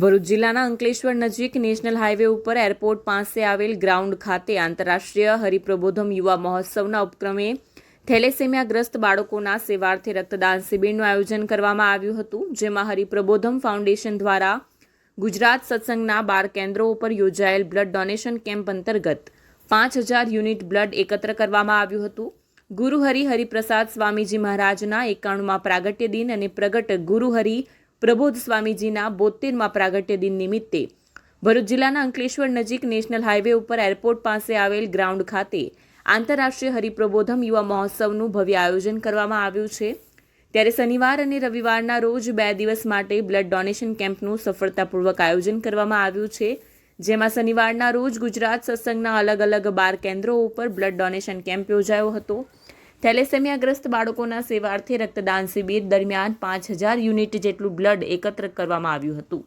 ભરૂચ જિલ્લાના અંકલેશ્વર નજીક national highway ઉપર એરપોર્ટ પાસે આવેલ ગ્રાઉન્ડ ખાતે આંતરરાષ્ટ્રીય હરિપ્રબોધમ યુવા મહોત્સવના ઉપક્રમે થેલેસેમિયાગ્રસ્ત બાળકોના સેવાર્થે રક્તદાન શિબિરનું આયોજન કરવામાં આવ્યું હતું, જેમાં હરિપ્રબોધમ ફાઉન્ડેશન દ્વારા ગુજરાત સત્સંગના બાર કેન્દ્રો ઉપર યોજાયેલ બ્લડ ડોનેશન કેમ્પ અંતર્ગત પાંચ હજાર યુનિટ બ્લડ એકત્ર કરવામાં આવ્યું હતું. ગુરુહરિ હરિપ્રસાદ સ્વામીજી મહારાજના એકાણુંમાં પ્રાગટ્ય દિન અને પ્રગટ ગુરુહરિ પ્રબોધ સ્વામીજીના બોતેરમાં પ્રાગટ્ય દિન નિમિત્તે ભરૂચ જિલ્લાના અંકલેશ્વર નજીક નેશનલ હાઈવે ઉપર એરપોર્ટ પાસે આવેલ ગ્રાઉન્ડ ખાતે આંતરરાષ્ટ્રીય હરિપ્રબોધમ યુવા મહોત્સવનું ભવ્ય આયોજન કરવામાં આવ્યું છે. ત્યારે શનિવાર અને રવિવારના રોજ બે દિવસ માટે બ્લડ ડોનેશન કેમ્પનું સફળતાપૂર્વક આયોજન કરવામાં આવ્યું છે. જેમાં શનિવારના રોજ ગુજરાત સત્સંગના અલગ અલગ બાર કેન્દ્રો ઉપર બ્લડ ડોનેશન કેમ્પ યોજાયો હતો. થેલેસેમિયાગ્રસ્ત બાળકોના સેવાર્થે રક્તદાન શિબિર દરમિયાન પાંચ હજાર યુનિટ જેટલું બ્લડ એકત્ર કરવામાં આવ્યું હતું.